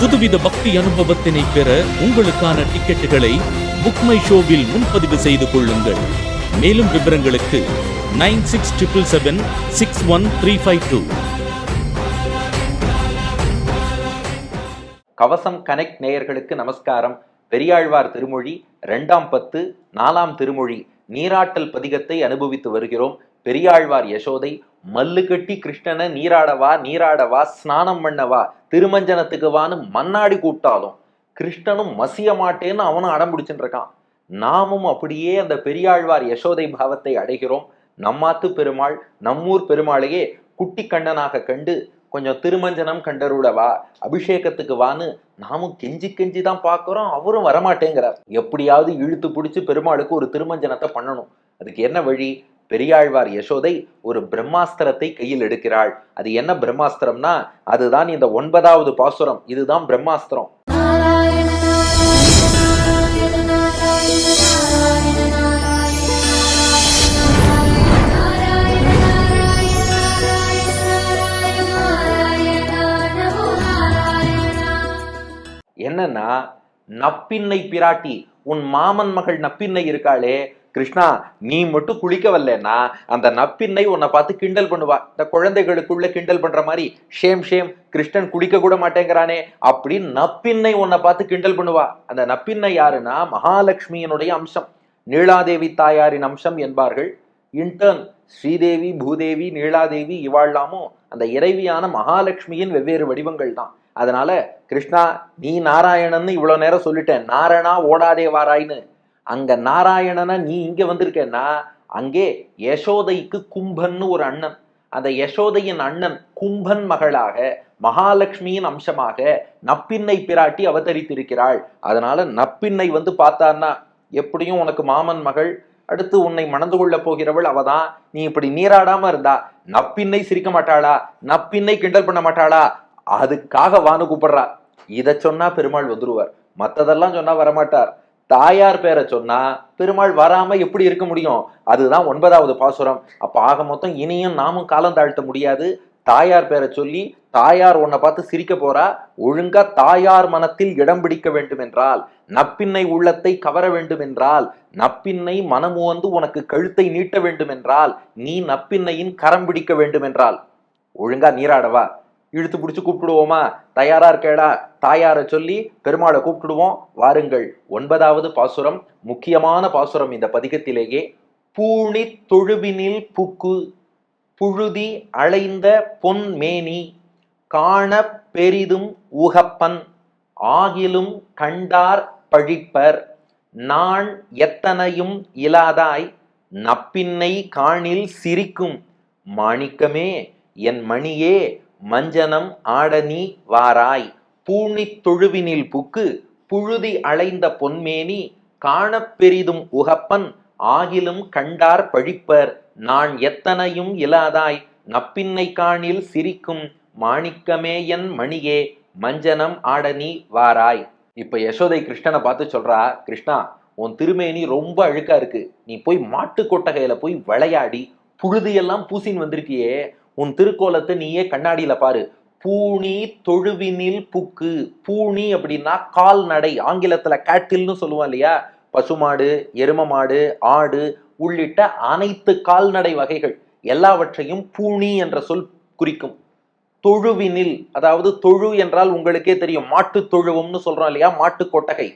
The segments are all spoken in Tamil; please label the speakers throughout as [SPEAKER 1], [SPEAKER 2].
[SPEAKER 1] புதுவித பக்தி அனுபவத்தினை பெற உங்களுக்கான டிக்கெட்டுகளை புக்மை ஷோவில் முன்பதிவு செய்து கொள்ளுங்கள். மேலும் விவரங்களுக்கு nine six triple seven six one three five two.
[SPEAKER 2] Kavasam connect நேயர்களுக்கு நமஸ்காரம். பெரியாழ்வார் திருமொழி ரெண்டாம் பத்து நாலாம் திருமொழி நீராட்டல் பதிகத்தை அனுபவித்து வருகிறோம். பெரியாழ்வார் யசோதை மல்லு கட்டி கிருஷ்ணனை நீராடவா நீராடவா ஸ்நானம் பண்ணவா திருமஞ்சனத்துக்கு வான்னு மன்னாடி கூப்பிட்டாலும் கிருஷ்ணனும் மசிய மாட்டேன்னு அவனும் அடம் பிடிச்சுட்டு இருக்கான். நாமும் அப்படியே அந்த பெரியாழ்வார் யசோதை பாவத்தை அடைகிறோம். நம்மாத்து பெருமாள் நம்மூர் பெருமாளையே குட்டி கண்ணனாக கண்டு கொஞ்சம் திருமஞ்சனம் கண்டருடவா அபிஷேகத்துக்கு வான்னு நாமும் கெஞ்சி கெஞ்சி தான் பார்க்குறோம். அவரும் வரமாட்டேங்கிறார். எப்படியாவது இழுத்து பிடிச்சி பெருமாளுக்கு ஒரு திருமஞ்சனத்தை பண்ணணும். அதுக்கு என்ன வழி? பெரியாழ்வார் யசோதை ஒரு பிரம்மாஸ்திரத்தை கையில் எடுக்கிறாள். அது என்ன பிரம்மாஸ்திரம்னா அதுதான் இந்த ஒன்பதாவது பாசுரம். இதுதான் பிரம்மாஸ்திரம். என்னன்னா நப்பின்னை பிராட்டி உன் மாமன் மகள் நப்பின்னை இருக்காளே கிருஷ்ணா நீ மட்டும் குளிக்க வரலன்னா அந்த நப்பின்னை உன்னை பார்த்து கிண்டல் பண்ணுவா. இந்த குழந்தைகளுக்குள்ள கிண்டல் பண்ற மாதிரி ஷேம் ஷேம் கிருஷ்ணன் குளிக்க கூட மாட்டேங்கிறானே அப்படி நப்பின்னை உன்னை பார்த்து கிண்டல் பண்ணுவா. அந்த நப்பின்னை யாருன்னா மகாலட்சுமியினுடைய அம்சம். நீலாதேவி தாயாரின் அம்சம் என்பார்கள். இன்டர்ன் ஸ்ரீதேவி பூதேவி நீலாதேவி இவாழ்லாமும் அந்த இறைவியான மகாலட்சுமியின் வெவ்வேறு வடிவங்கள் தான். அதனால கிருஷ்ணா நீ நாராயணன்னு இவ்வளவு நேரம் சொல்லிட்டேன். நாரணா ஓடாதே வாராய்ன்னு அங்க நாராயணனா நீ இங்க வந்திருக்கேன்னா அங்கே யசோதைக்கு கும்பன்னு ஒரு அண்ணன். அந்த யசோதையின் அண்ணன் கும்பன் மகளாக மகாலட்சுமியின் அம்சமாக நப்பின்னை பிராட்டி அவதரித்திருக்கிறாள். அதனால நப்பின்னை வந்து பார்த்தான்னா எப்படியும் உனக்கு மாமன் மகள் அடுத்து உன்னை மணந்து கொள்ள போகிறவள் அவதான். நீ இப்படி நீராடாம இருந்தா நப்பின்னை சிரிக்க மாட்டாளா? நப்பின்னை கிண்டல் பண்ண மாட்டாளா? அதுக்காக வானு கூப்பிடுறா. இதை சொன்னா பெருமாள் வந்துருவார். மற்றதெல்லாம் சொன்னா வரமாட்டார். தாயார் பேரை சொன்னா பெருமாள் வராம எப்படி இருக்க முடியும்? அதுதான் ஒன்பதாவது பாசுரம். அப்ப ஆக மொத்தம் இனியும் நாமும் காலம் தாழ்த்த முடியாது. தாயார் பேரை சொல்லி தாயார் உன்னை பார்த்து சிரிக்க போறா. ஒழுங்கா தாயார் மனத்தில் இடம் பிடிக்க வேண்டும் என்றால் நப்பின்னை உள்ளத்தை கவர வேண்டும் என்றால் நப்பின்னை மனமுவந்து உனக்கு கழுத்தை நீட்ட வேண்டும் என்றால் நீ நப்பின்னையின் கரம் பிடிக்க வேண்டும் என்றால் ஒழுங்கா நீராடவா? இழுத்து பிடிச்சி கூப்பிடுவோமா? தயாரா இருக்கேடா. தாயாரை சொல்லி பெருமாளை கூப்பிடுவோம். வாருங்கள். ஒன்பதாவது பாசுரம். முக்கியமான பாசுரம் இந்த பதிகத்திலேயே. பூணி தொழுவினில் புக்கு புழுதி அலைந்த பொன் மேனி காண பெரிதும் உகப்பன் ஆகிலும் கண்டார் பழிப்பர். நான் எத்தனையும் இலாதாய் நப்பின்னை காணில் சிரிக்கும். மாணிக்கமே என் மணியே மஞ்சனம் ஆடனி வாராய். பூணி தொழுவினில் புக்கு புழுதி அலைந்த பொன்மேனி காணப் பெரிதும் உகப்பன் ஆகிலும் கண்டார் பழிப்பர். நான் எத்தனையும் இலாதாய் நப்பின்னை காணில் சிரிக்கும் மாணிக்கமே என் மணியே மஞ்சனம் ஆடனி வாராய். இப்ப யசோதை கிருஷ்ணனை பார்த்து சொல்றா கிருஷ்ணா உன் திருமேனி ரொம்ப அழுக்கா இருக்கு. நீ போய் மாட்டு கொட்டகையில போய் விளையாடி புழுதியெல்லாம் பூசின்னு வந்திருக்கியே உன் திருக்கோலத்தை நீயே கண்ணாடியில பாரு. பூணி தொழுவினில் புக்கு. பூணி அப்படின்னா கால்நடை ஆங்கிலத்துல கேட்டில்னு சொல்லுவோம் இல்லையா? பசுமாடு எரும மாடு ஆடு உள்ளிட்ட அனைத்து கால்நடை வகைகள் எல்லாவற்றையும் பூணி என்ற சொல் குறிக்கும். தொழுவினில் அதாவது தொழு என்றால் உங்களுக்கே தெரியும். மாட்டு தொழுவம்னு சொல்றோம் இல்லையா? மாட்டு கொட்டகை.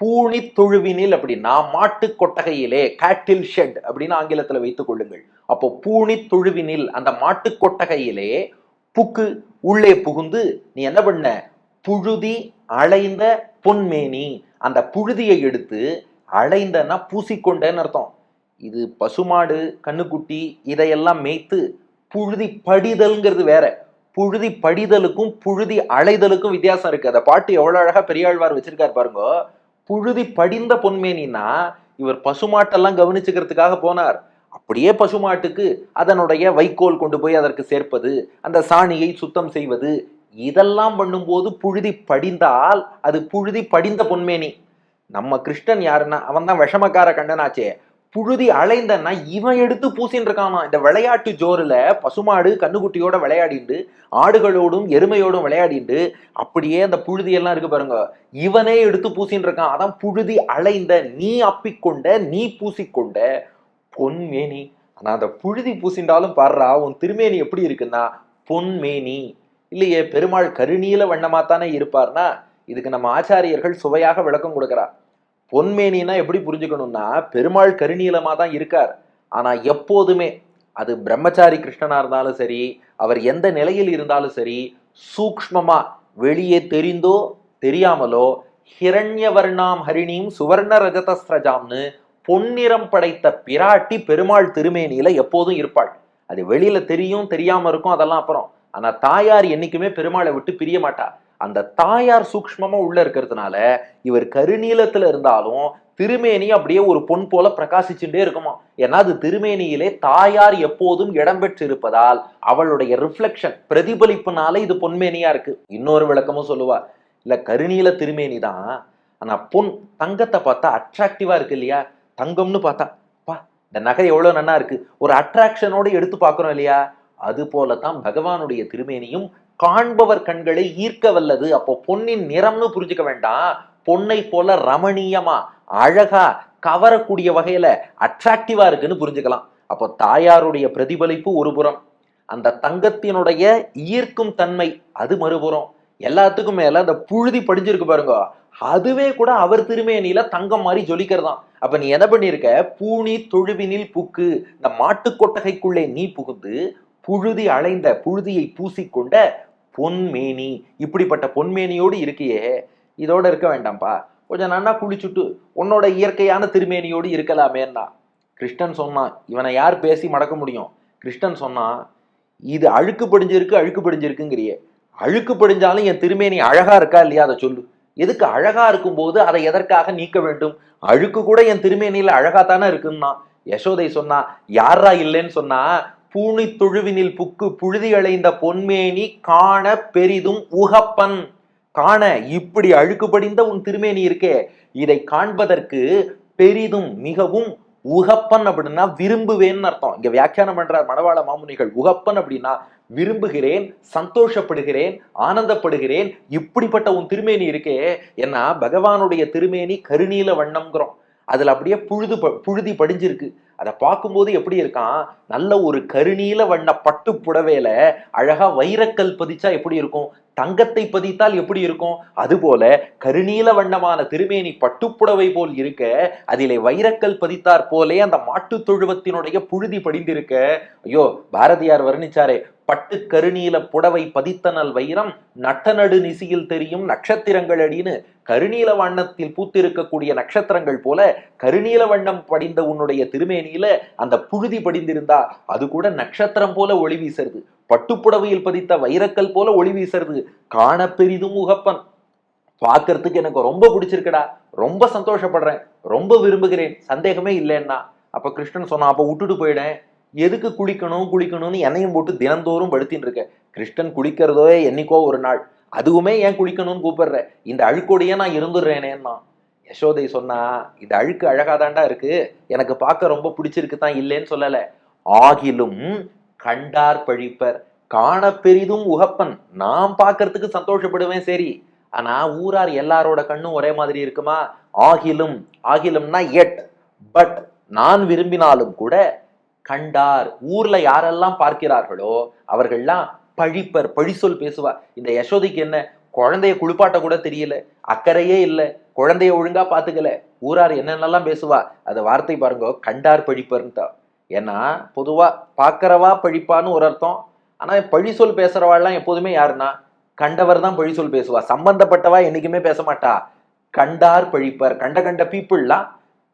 [SPEAKER 2] பூணி தொழுவினில் அப்படின்னா மாட்டு கொட்டகையிலே கேட்டில் ஷெட் அப்படின்னு ஆங்கிலத்தில் வைத்துக் கொள்ளுங்கள். அப்போ பூணி தொழுவினில் அந்த மாட்டு கொட்டகையிலே புக்கு உள்ளே புகுந்து நீ என்ன பண்ண? புழுதி அலைந்த பொன்மேனி. அந்த புழுதியை எடுத்து அலைந்தன்னா பூசிக்கொண்டேன்னு அர்த்தம். இது பசுமாடு கண்ணுக்குட்டி இதையெல்லாம் மேய்த்து புழுதி படிதல்ங்கிறது வேற. புழுதி படிதலுக்கும் புழுதி அலைதலுக்கும் வித்தியாசம் இருக்கு. அந்த பாட்டு எவ்வளவு அழகா பெரியாழ்வார் வச்சிருக்காரு பாருங்க. புழுதி படிந்த பொன்மேனின்னா இவர் பசுமாட்டெல்லாம் கவனிச்சுக்கிறதுக்காக போனார். அப்படியே பசுமாட்டுக்கு அதனுடைய வைக்கோல் கொண்டு போய் அதற்கு சேர்ப்பது அந்த சாணியை சுத்தம் செய்வது இதெல்லாம் பண்ணும்போது புழுதி படிந்தால் அது புழுதி படிந்த பொன்மேனி. நம்ம கிருஷ்ணன் யாருன்னா அவன் தான் விஷமக்கார கண்டனாச்சே புழுதி அலைந்தன்னா இவன் எடுத்து பூசின்னு இருக்கானா இந்த விளையாட்டு ஜோரில் பசுமாடு கண்ணுக்குட்டியோட விளையாடிண்டு ஆடுகளோடும் எருமையோடும் விளையாடிண்டு அப்படியே அந்த புழுதியெல்லாம் இருக்கு பாருங்க. இவனே எடுத்து பூசின்னு இருக்கான் அதான் புழுதி அலைந்த நீ அப்பிக்கொண்ட நீ பூசிக்கொண்ட பொன்மேனி ஆனா அந்த புழுதி பூசிண்டாலும் பாடுறா உன் திருமேனி எப்படி இருக்குன்னா பொன்மேனி இல்லையே பெருமாள் கருநீல வண்ணமாக தானே இருப்பார்னா இதுக்கு நம்ம ஆச்சாரியர்கள் சுவையாக விளக்கம் கொடுக்குறா. பொன்மேனின்னா எப்படி புரிஞ்சுக்கணும்னா பெருமாள் கருநீலமா தான் இருக்கார். ஆனால் எப்போதுமே அது பிரம்மச்சாரி கிருஷ்ணனாக இருந்தாலும் சரி அவர் எந்த நிலையில் இருந்தாலும் சரி சூக்மமாக வெளியே தெரிந்தோ தெரியாமலோ ஹிரண்யவர்ணாம் ஹரிணியும் சுவர்ண ரஜதஸ்ரஜாம்னு பொன்னிறம் படைத்த பிராட்டி பெருமாள் திருமேனியில எப்போதும் இருப்பாள். அது வெளியில தெரியும் தெரியாம இருக்கும் அதெல்லாம் அப்புறம். ஆனா தாயார் என்னைக்குமே பெருமாளை விட்டு பிரிய மாட்டா. அந்த தாயார் சூக்மமா உள்ள இருக்கிறதுனால இவர் கருநீலத்துல இருந்தாலும் திருமேனி அப்படியே ஒரு பொன் போல பிரகாசிச்சுட்டே இருக்குமா? ஏன்னா அது திருமேனியிலே தாயார் எப்போதும் இடம்பெற்று இருப்பதால் அவளுடைய ரிஃப்ளெக்ஷன் பிரதிபலிப்புனால இது பொன்மேனியா இருக்கு. இன்னொரு விளக்கமும் சொல்லுவா இல்ல கருநீல திருமேனி தான் ஆனா பொன் தங்கத்தை பார்த்தா அட்ராக்டிவா இருக்கு இல்லையா? தங்கம்னு பார்த்தா பா இந்த நகை எவ்வளவு நன்னா இருக்கு. ஒரு அட்ராக்ஷனோட எடுத்து பார்க்கறோம் இல்லையா? அது போலதான் பகவானுடைய திருமேனியும் காண்பவர் கண்களை ஈர்க்க வல்லது அப்போ பொன்னின் நிறம்னு புரிஞ்சுக்க வேண்டாம் பொன்னை போல ரமணீயமா அழகா கவரக்கூடிய வகையில அட்ராக்டிவா இருக்குன்னு புரிஞ்சுக்கலாம். அப்போ தாயாருடைய பிரதிபலிப்பு ஒரு புறம். அந்த தங்கத்தினுடைய ஈர்க்கும் தன்மை அது மறுபுறம். எல்லாத்துக்கும் மேல அந்த புழுதி படிஞ்சிருக்கு பாருங்க. அதுவே கூட அவர் திருமேனியில தங்கம் மாதிரி ஜொலிக்கிறதாம். அப்ப நீ என்ன பண்ணிருக்க? பூணி தொழுவினில் புக்கு இந்த மாட்டு கொட்டகைக்குள்ளே நீ புகுந்து புழுதி அலைந்த புழுதியை பூசிக்கொண்ட பொன்மேனி இப்படிப்பட்ட பொன்மேனியோடு இருக்கியே இதோட இருக்க வேண்டாம்ப்பா. கொஞ்சம் நன்னா குளிச்சுட்டு உன்னோட இயற்கையான திருமேனியோடு இருக்கலாமேன்னா. கிருஷ்ணன் சொன்னான் இவனை யார் பேசி மடக்க முடியும்? கிருஷ்ணன் சொன்னான் இது அழுக்கு படிஞ்சிருக்கு அழுக்கு படிஞ்சிருக்குங்கிறியே. அழுக்கு படிஞ்சாலும் என் திருமேனி அழகா இருக்கா இல்லையா? அதை சொல்லு. எதுக்கு அழகா இருக்கும்போது அதை எதற்காக நீக்க வேண்டும்? அழுக்கு கூட என் திருமேனியில அழகா தானே இருக்குன்னா? யசோதை சொன்னா யாரா இல்லைன்னு சொன்னா பூணி தொழுவினில் புக்கு புழுதி அலைந்த பொன்மேனி காண பெரிதும் உகப்பன். காண இப்படி அழுக்கு படிந்த உன் திருமேனி இருக்கே. இதை காண்பதற்கு பெரிதும் மிகவும் உகப்பன் அப்படின்னா விரும்புவேன்னு அர்த்தம். இங்க வியாக்கியானம் பண்றார் மணவாள மாமுனிகள். உகப்பன் அப்படின்னா விரும்புகிறேன் சந்தோஷப்படுகிறேன் ஆனந்தப்படுகிறேன் இப்படிப்பட்ட உன் திருமேனி இருக்கே. ஏன்னா பகவானுடைய திருமேனி கருநீல வண்ணம்ங்கிறோம். அதுல அப்படியே புழுது ப- புழுதி படிஞ்சிருக்கு. அதை பார்க்கும்போது எப்படி இருக்கான்? நல்ல ஒரு கருநீல வண்ண பட்டு புடவையில அழகா வைரக்கல் பதிச்சா எப்படி இருக்கும்? தங்கத்தை பதித்தால் எப்படி இருக்கும்? அதுபோல கருநீல வண்ணமான திருமேனி பட்டுப்புடவை போல் இருக்க அதிலே வைரக்கல் பதித்தார் போலே அந்த மாட்டுத் தொழுவத்தினுடைய புழுதி படிந்திருக்க. ஐயோ பாரதியார் வர்ணிச்சாரே பட்டு கருநீல புடவை பதித்தனல் வைரம் நட்டநடு நிசியில் தெரியும் நட்சத்திரங்கள் அடின்னு. கருநீல வண்ணத்தில் பூத்திருக்கக்கூடிய நட்சத்திரங்கள் போல கருநீல வண்ணம் படிந்த உன்னுடைய திருமேனி திருமேனியில அந்த புழுதி படிந்திருந்தா அது கூட நட்சத்திரம் போல ஒளி வீசுறது பட்டுப்புடவையில் பதித்த வைரக்கல் போல ஒளி வீசுறது காண பெரிதும் உகப்பன் பார்க்கறதுக்கு எனக்கு ரொம்ப பிடிச்சிருக்குடா ரொம்ப சந்தோஷப்படுறேன் ரொம்ப விரும்புகிறேன் சந்தேகமே இல்லைன்னா. அப்ப கிருஷ்ணன் சொன்னான் அப்ப விட்டுட்டு போயிடேன் எதுக்கு குளிக்கணும் குளிக்கணும்னு எண்ணெயும் போட்டு தினந்தோறும் படுத்தின்னு இருக்க. கிருஷ்ணன் குளிக்கிறதோ என்னைக்கோ ஒரு நாள். அதுவுமே ஏன் குளிக்கணும்னு கூப்பிடுற? இந்த அழுக்கோடையே நான் இருந்துடுறேனேன்னா யசோதை சொன்னா இது அழுக்கு அழகாதாண்டா இருக்கு. எனக்கு பார்க்க ரொம்ப பிடிச்சிருக்கு தான் இல்லைன்னு சொல்லல. ஆகிலும் கண்டார் பழிப்பர் காண பெரிதும் உகப்பன். நான் பார்க்கறதுக்கு சந்தோஷப்படுவேன் சரி. ஆனா ஊரார் எல்லாரோட கண்ணும் ஒரே மாதிரி இருக்குமா? ஆகிலும் ஆகிலும்னா எட் பட் நான் விரும்பினாலும் கூட கண்டார் ஊர்ல யாரெல்லாம் பார்க்கிறார்களோ அவர்கள்லாம் பழிப்பர் பழி சொல் பேசுவா இந்த யசோதைக்கு என்ன குழந்தைய குளிப்பாட்ட கூட தெரியல. அக்கறையே இல்லை. குழந்தைய ஒழுங்கா பாத்துக்கல. ஊரார் என்னென்னலாம் பேசுவா அதை வார்த்தை பாருங்க கண்டார் பழிப்பர்ன்ட்டா ஏன்னா பொதுவா பார்க்கறவா பழிப்பான்னு ஒரு அர்த்தம். ஆனா பழி சொல் பேசுறவாள்லாம் எப்போதுமே யாருன்னா கண்டவர் தான் பழி சொல் பேசுவா. சம்பந்தப்பட்டவா என்னைக்குமே பேச மாட்டா. கண்டார் பழிப்பர் கண்ட கண்ட பீப்புள்லாம்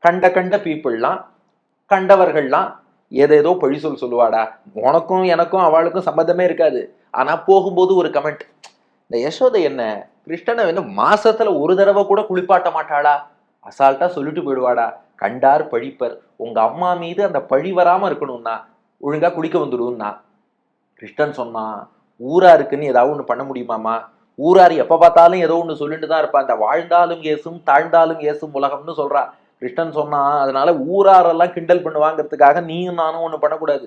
[SPEAKER 2] கண்ட கண்ட பீப்புள்லாம் கண்டவர்கள்லாம் ஏதேதோ பழி சொல் சொல்லுவாடா. உனக்கும் எனக்கும் அவளுக்கும் சம்பந்தமே இருக்காது. ஆனா போகும்போது ஒரு கமெண்ட் இந்த யசோதை என்ன கிருஷ்ணனை வந்து மாசத்துல ஒரு தடவை கூட குளிப்பாட்ட மாட்டாளா? அசால்ட்டா சொல்லிட்டு போயிடுவாடா. கண்டார் பழிப்பர். உங்க அம்மா மீது அந்த பழி வராம இருக்கணும்னா ஒழுங்கா குளிக்க வந்துடும்னா. கிருஷ்ணன் சொன்னான் ஊரா இருக்குன்னு ஏதாவது ஒண்ணு பண்ண முடியுமாமா ஊரார் எப்ப பார்த்தாலும் ஏதோ ஒண்ணு சொல்லிட்டு தான் இருப்பா இந்த வாழ்ந்தாலும் ஏசும் தாழ்ந்தாலும் ஏசும் உலகம்னு சொல்றா. கிருஷ்ணன் சொன்னான் அதனால ஊராரெல்லாம் கிண்டல் பண்ணுவாங்கிறதுக்காக நீயும் நானும் ஒண்ணு பண்ணக்கூடாது.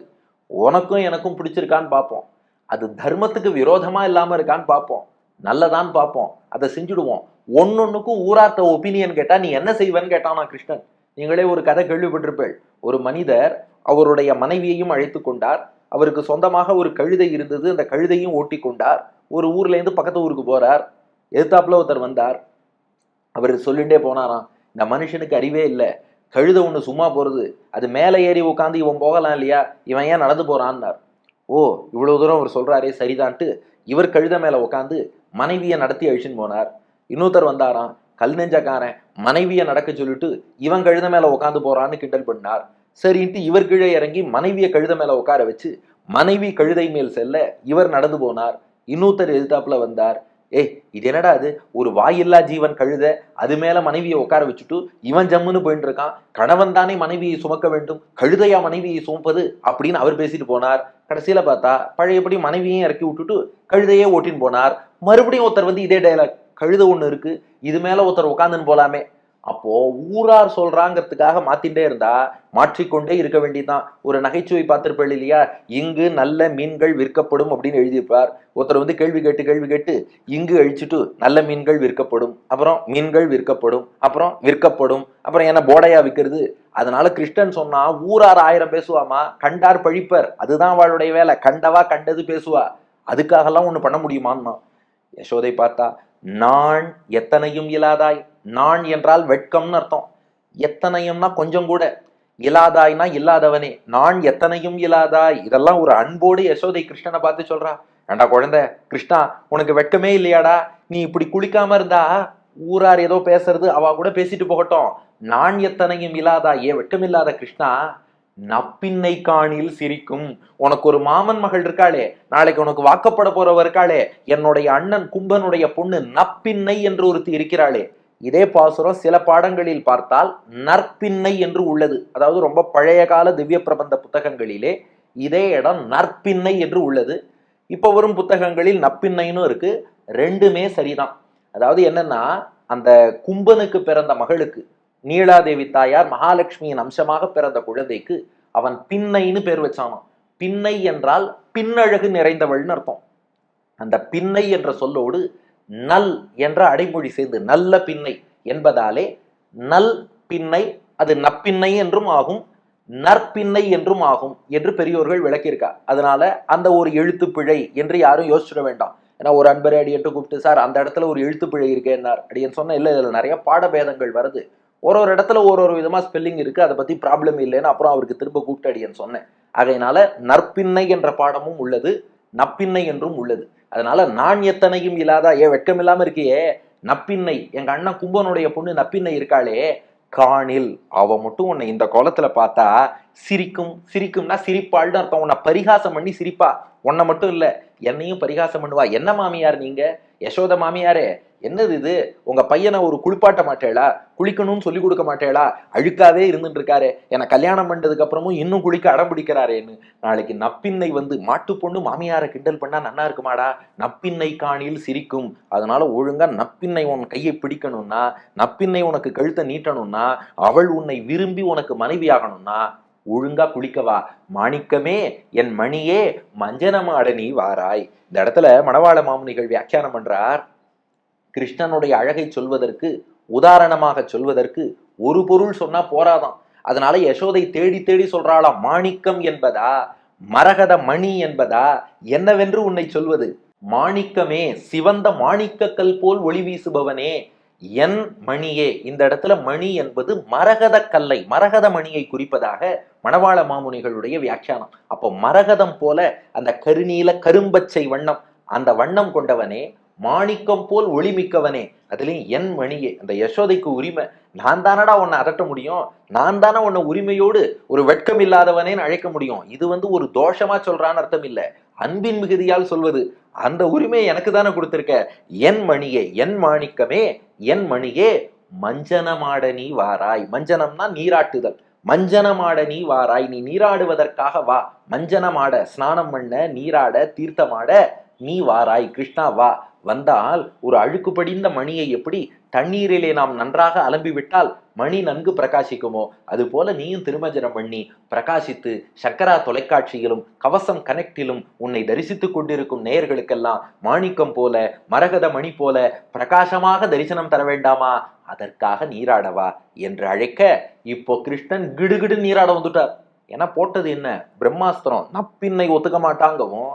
[SPEAKER 2] உனக்கும் எனக்கும் பிடிச்சிருக்கான்னு பார்ப்போம். அது தர்மத்துக்கு விரோதமா இல்லாம இருக்கான்னு பார்ப்போம். நல்லதான்னு பார்ப்போம். அதை செஞ்சுடுவோம். ஒன்னொன்னுக்கும் ஊரார்த்த ஒப்பீனியன் கேட்டா நீ என்ன செய்வேன்னு கேட்டானா கிருஷ்ணன். நீங்களே ஒரு கதை கேள்விப்பட்டிருப்பேள் ஒரு மனிதர் அவருடைய மனைவியையும் அழைத்து கொண்டார். அவருக்கு சொந்தமாக ஒரு கழுதை இருந்தது. அந்த கழுதையும் ஓட்டி கொண்டார். ஒரு ஊர்லேருந்து பக்கத்து ஊருக்கு போறார். எதிர்த்தாப்புல ஒருத்தர் வந்தார். அவர் சொல்லிட்டே போனாராம் இந்த மனுஷனுக்கு அறிவே இல்லை. கழுதை ஒன்று சும்மா போறது. அது மேலே ஏறி உட்காந்து இவன் போகலாம் இல்லையா? இவன் ஏன் நடந்து போறான்னார் ஓ இவ்வளவு தூரம் அவர் சொல்றாரே சரிதான்ட்டு இவர் கழுத மேல உட்காந்து மனைவியை நடத்தி அழிச்சுன்னு போனார். இன்னொருத்தர் வந்தாராம் கல் நெஞ்சக்காரன் மனைவியை நடக்க சொல்லிட்டு இவன் கழுத மேல உட்காந்து போறான்னு கிண்டல் பண்ணார். சரின்ட்டு இவர் கீழே இறங்கி மனைவியை கழுத மேல உட்கார வச்சு மனைவி கழுதை மேல் செல்ல இவர் நடந்து போனார். இன்னொருத்தர் எதிர்த்தாப்புல வந்தார். ஏய் இது என்னடா அது ஒரு வாயில்லா ஜீவன் கழுத அது மேல மனைவியை உட்கார வச்சுட்டு இவன் ஜம்முன்னு போயிட்டு இருக்கான் கணவன் தானே மனைவியை சுமக்க வேண்டும். கழுதையா மனைவியை சுமப்பது அப்படின்னு அவர் பேசிட்டு போனார். கடைசியில பார்த்தா பழையபடி மனைவியையும் இறக்கி விட்டுட்டு கழுதையே ஓட்டின்னு போனார். மறுபடியும் ஒருத்தர் வந்து இதே டைலாக் கழுத ஒண்ணு இருக்கு இது மேல ஒருத்தர் உட்காந்துன்னு போலாமே அப்போ ஊரார் சொல்றாங்கிறதுக்காக மாத்திட்டே இருந்தா மாற்றிக்கொண்டே இருக்க வேண்டியதுதான். ஒரு நகைச்சுவை பார்த்திருப்பேள் இல்லையா? இங்கு நல்ல மீன்கள் விற்கப்படும் அப்படின்னு எழுதியிருப்பார். ஒருத்தர் வந்து கேள்வி கேட்டு கேள்வி கேட்டு இங்கு அழிச்சுட்டு நல்ல மீன்கள் விற்கப்படும். அப்புறம் மீன்கள் விற்கப்படும். அப்புறம் விற்கப்படும். அப்புறம் என்ன போடையா விற்கிறது? அதனால கிருஷ்ணன் சொன்னா ஊரார் ஆயிரம் பேசுவாமா? கண்டார் பழிப்பர். அதுதான் அவளுடைய வேலை. கண்டவா கண்டது பேசுவா. அதுக்காகலாம் ஒன்று பண்ண முடியுமான்னா யசோதை பார்த்தா நான் எத்தனையும் இல்லாதாய். நான் என்றால் வெட்கம்னு அர்த்தம். எத்தனையும்னா கொஞ்சம் கூட. இல்லாதாய்னா இல்லாதவனே. நான் எத்தனையும் இல்லாதாய். இதெல்லாம் ஒரு அன்போடு யசோதை கிருஷ்ணனை பார்த்து சொல்றா. ஏண்டா குழந்தை கிருஷ்ணா உனக்கு வெட்கமே இல்லையாடா? நீ இப்படி குளிக்காம இருந்தா? ஊரார் ஏதோ பேசுறது அவ கூட பேசிட்டு போகட்டும். நான் எத்தனையும் இல்லாதா ஏ வெட்கமில்லாத கிருஷ்ணா நப்பின்னை காணில் சிரிக்கும். உனக்கு ஒரு மாமன் மகள் இருக்காளே நாளைக்கு உனக்கு வாக்கப்பட போறவ இருக்காளே என்னுடைய அண்ணன் கும்பனுடைய பொண்ணு நப்பின்னை என்று ஒருத்தி இருக்கிறாளே. இதே பாசுரம் சில பாடங்களில் பார்த்தால் நற்பின்னை என்று உள்ளது. அதாவது ரொம்ப பழைய கால திவ்ய பிரபந்த புத்தகங்களிலே இதே இடம் நற்பின்னை என்று உள்ளது. இப்போ வரும் புத்தகங்களில் நப்பின்னைன்னு இருக்கு. ரெண்டுமே சரிதான். அதாவது என்னன்னா அந்த கும்பனுக்கு பிறந்த மகளுக்கு நீலாதேவி தாயார் மகாலட்சுமியின் அம்சமாக பிறந்த குழந்தைக்கு அவன் பின்னைன்னு பேர் வச்சானாம். பின்னை என்றால் பின்னழகு நிறைந்தவள்னு அர்த்தம். அந்த பின்னை என்ற சொல்லோடு நல் என்ற அடைமொழி சேர்ந்து நல்ல பின்னை என்பதாலே நல் பின்னை அது நப்பின்னை என்றும் ஆகும் நற்பின்னை என்றும் ஆகும் என்று பெரியோர்கள் விளக்கியிருக்கா. அதனால அந்த ஒரு எழுத்து பிழை என்று யாரும் யோசிச்சிட வேண்டாம். ஏன்னா ஒரு அன்பரை அடியன்ட்டு கூப்பிட்டு சார் அந்த இடத்துல ஒரு எழுத்து பிழை இருக்கேன்னார். அடியன் சொன்ன இல்லை இதில் நிறைய பாடபேதங்கள் வருது. ஒரு ஒரு இடத்துல ஒரு ஒரு விதமாக ஸ்பெல்லிங் இருக்குது அதை பற்றி ப்ராப்ளம் இல்லைன்னு அப்புறம் அவருக்கு திரும்ப கூப்பிட்டு சொன்னேன். அதையினால நற்பின்னை என்ற பாடமும் உள்ளது நப்பின்னை என்றும் உள்ளது. அதனால நான் எத்தனையும் இல்லாதா? ஏன் வெட்கம் இல்லாமல் இருக்கியே? நப்பின்னை. எங்கள் அண்ணன் கும்பனுடைய பொண்ணு நப்பின்னை இருக்காளே. காணில். அவ மட்டும் உன்னை இந்த கோலத்துல பார்த்தா சிரிக்கும். சிரிக்கும்னா சிரிப்பாள்னு அர்த்தம். உன்னை பரிகாசம் பண்ணி சிரிப்பா. உன்னை மட்டும் இல்லை என்னையும் பரிகாசம் பண்ணுவா. என்ன மாமியார் நீங்க? யசோத மாமியாரே. என்னது இது? உங்க பையனை ஒரு குளிப்பாட்ட மாட்டேளா? குளிக்கணும்னு சொல்லி கொடுக்க மாட்டேளா? அழுக்காவே இருந்துட்டு இருக்காரு. என்னை கல்யாணம் பண்ணதுக்கு அப்புறமும் இன்னும் குளிக்க அடம் பிடிக்கிறாரேன்னு. நாளைக்கு நப்பின்னை வந்து மாட்டு பொண்ணு மாமியாரை கிண்டல் பண்ணா நன்னா இருக்குமாடா? நப்பின்னை காணியில் சிரிக்கும். அதனால ஒழுங்கா நப்பின்னை உன் கையை பிடிக்கணும்னா நப்பின்னை உனக்கு கழுத்தை நீட்டணும்னா அவள் உன்னை விரும்பி உனக்கு மனைவி ஆகணும்னா ஒழுங்கா குளிக்கவா மாணிக்கமே என் மணியே மஞ்சனமாட நீ வாராய். இந்த இடத்துல மணவாள மாமுனிகள் வியாக்கியானம் பண்றார். கிருஷ்ணனுடைய அழகை சொல்வதற்கு உதாரணமாக சொல்வதற்கு ஒரு பொருள் சொன்னா போராதான். அதனால யசோதை தேடி தேடி சொல்றாளாம் மாணிக்கம் என்பதா மரகத மணி என்பதா என்னவென்று உன்னை சொல்வது? மாணிக்கமே சிவந்த மாணிக்கக்கல் போல் ஒளி வீசுபவனே என் மணியே. இந்த இடத்துல மணி என்பது மரகத கல்லை மரகத மணியை குறிப்பதாக மணவாள மாமுனிகளுடைய வியாக்கியானம். அப்போ மரகதம் போல அந்த கருநீல கரும்பச்சை வண்ணம் அந்த வண்ணம் கொண்டவனே மாணிக்கம் போல் ஒளிமிக்கவனே. அதுலேயும் என் மணியே. அந்த யசோதைக்கு உரிமை. நான் தானடா உன்னை அதட்ட முடியும்? நான் தானே உன்னை உரிமையோடு ஒரு வெட்கம் இல்லாதவனேன்னு அழைக்க முடியும்? இது வந்து ஒரு தோஷமா சொல்றான்னு அர்த்தம் இல்லை அன்பின் மிகுதியால் சொல்வது. அந்த உரிமையை எனக்கு தானே கொடுத்துருக்க. என் மணியே என் மாணிக்கமே என் மணியே மஞ்சனமாட நீ வாராய். மஞ்சனம்னா நீராட்டுதல். மஞ்சனமாட நீ வாராய். நீ நீராடுவதற்காக வா. மஞ்சனமாட ஸ்நானம் பண்ண நீராட தீர்த்தமாட நீ வாராய் கிருஷ்ணா வா. வந்தால் ஒரு அழுக்கு படிந்த மணியை எப்படி தண்ணீரிலே நாம் நன்றாக அலம்பிவிட்டால் மணி நன்கு பிரகாசிக்குமோ? அதுபோல நீயும் திருமஜனம் பண்ணி பிரகாசித்து சக்கரா தொலைக்காட்சியிலும் கவசம் கனெக்டிலும் உன்னை தரிசித்துக் கொண்டிருக்கும் நேயர்களுக்கெல்லாம் மாணிக்கம் போல மரகத மணி போல பிரகாசமாக தரிசனம் தர வேண்டாமா? அதற்காக நீராடவா என்று அழைக்க இப்போ கிருஷ்ணன் கிடுகிடு நீராட வந்துட்டார். ஏன்னா போட்டது என்ன? பிரம்மாஸ்திரம். நப்பின்னை ஒத்துக்க மாட்டாங்கவும்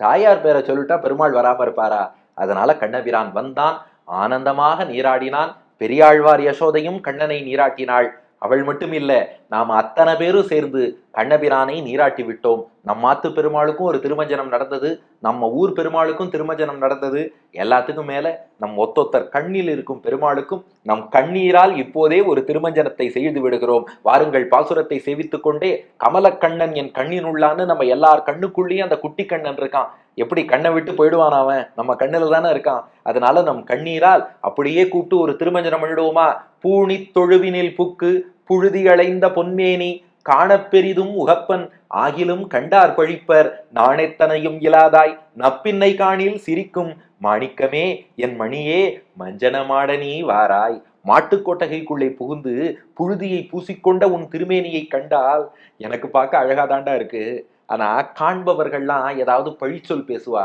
[SPEAKER 2] தாயார் பேரை சொல்லிட்டா பெருமாள் வராம இருப்பாரா? அதனால கண்ணபிரான் வந்தான் ஆனந்தமாக நீராடினான். பெரியாழ்வார் யசோதையும் கண்ணனை நீராட்டினாள். அவள் மட்டும் இல்ல நாம் அத்தனை பேரும் சேர்ந்து கண்ணபிரானை நீராட்டி விட்டோம். நம் மாத்து பெருமாளுக்கும் ஒரு திருமஞ்சனம் நடந்தது நம்ம ஊர் பெருமாளுக்கும் திருமஞ்சனம் நடந்தது. எல்லாத்துக்கும் மேல நம் ஒத்தொத்தர் கண்ணில் இருக்கும் பெருமாளுக்கும் நம் கண்ணீரால் இப்போதே ஒரு திருமஞ்சனத்தை செய்து விடுகிறோம். வாருங்கள் பாசுரத்தை சேவித்துக் கொண்டே கமலக்கண்ணன் என் கண்ணினுள்ளான்னு நம்ம எல்லார் கண்ணுக்குள்ளேயும் அந்த குட்டி கண்ணன் இருக்கான். எப்படி கண்ணை விட்டு போயிடுவான் அவன்? நம்ம கண்ணில் தானே இருக்கான். அதனால நம் கண்ணீரால் அப்படியே கூப்பிட்டு ஒரு திருமஞ்சனம் பண்ணிடுவோமா பூணி தொழுவினில் புக்கு புழுதி அளைந்த பொன்மேனி காணப்பெரிதும் உகப்பன் ஆகிலும் கண்டார் பழிப்பர் நாணெத்தனையும் இலாதாய் நப்பின்னை காணில் சிரிக்கும் மாணிக்கமே என் மணியே மஞ்சனமாட நீ வாராய். மாட்டுக்கொட்டகைக்குள்ளே புகுந்து புழுதியை பூசிக்கொண்ட உன் திருமேனியை கண்டால் எனக்கு பார்க்க அழகாதாண்டா இருக்கு. ஆனா காண்பவர்கள்லாம் ஏதாவது பழிச்சொல் பேசுவா?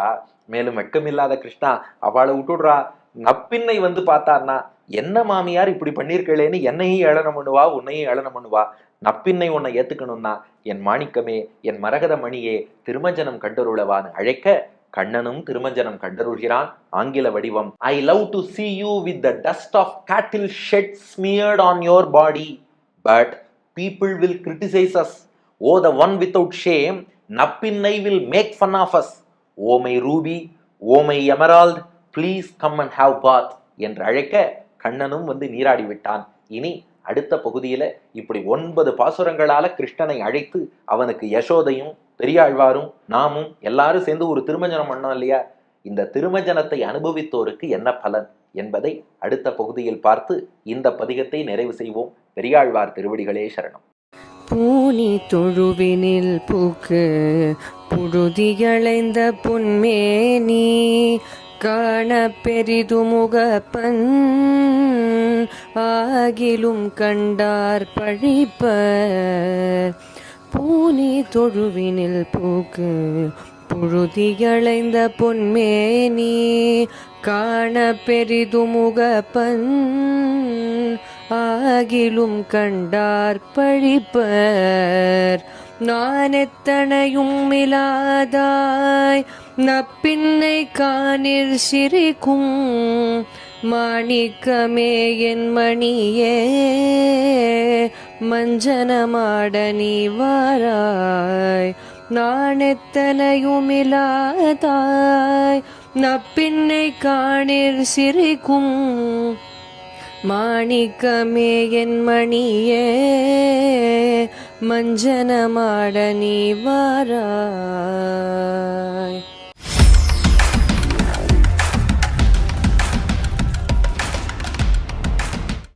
[SPEAKER 2] மேலும் வெக்கமில்லாத கிருஷ்ணா அவளை விட்டுடுறா. நப்பின்னை வந்து பார்த்தான்னா என்ன மாமியார் இப்படி பண்ணியிருக்கலேன்னு என்னையும் ஏளனம் பண்ணுவா உன்னையும் ஏளனம் பண்ணுவா. நப்பின்னை உன்னை ஏத்துக்கணும்னா என் மாணிக்கமே என் மரகத மணியே திருமஞ்சனம் கண்டருளவான்னு அழைக்க கண்ணனும் திருமஞ்சனம் கண்டருள்கிறான் ஆங்கில வடிவம். I love to see you with the dust of cattle shed smeared on your body but people will criticise us oh the one without shame Nappinnai will make fun of us oh my ruby oh my emerald please come and have bath என்று அழைக்க கண்ணனும் வந்து நீராடி விட்டான். இனி அடுத்த பகுதியில இப்படி ஒன்பது பாசுரங்களால கிருஷ்ணனை அழைத்து அவனுக்கு யசோதையும் பெரியாழ்வாரும் நாமும் எல்லாரும் சேர்ந்து ஒரு திருமஞ்சனம் பண்ணோம் இல்லையா? இந்த திருமஞ்சனத்தை அனுபவித்தோருக்கு என்ன பலன் என்பதை அடுத்த பகுதியில் பார்த்து இந்த பதிகத்தை நிறைவு செய்வோம். பெரியாழ்வார் திருவடிகளே சரணம்.
[SPEAKER 3] பூனி தொழுவினில் பூக்கு புழுதியளைந்த புன்மேனி காண பெரிதுமுகப்பன் ஆகிலும் கண்டார் பழிப்பர். பூனி தொழுவினில் பூக்கு புழுதியளைந்த பொன்மேனி காண பெரிதுமுகப்பன் ஆகிலும் கண்டார் பழிப்பர். நான் எத்தனையும் இலாதாய் நப்பின்னை காணில் சிரிக்கும் மாணிக்கமே என் மணியே மஞ்சனமாட நீ வாராய். நான் எத்தனையும் இலாதாய் நப்பின்னை காணில் சிரிக்கும் மாணிக்கமே என் மணியே மஞ்சனமாட நீ வாராய்.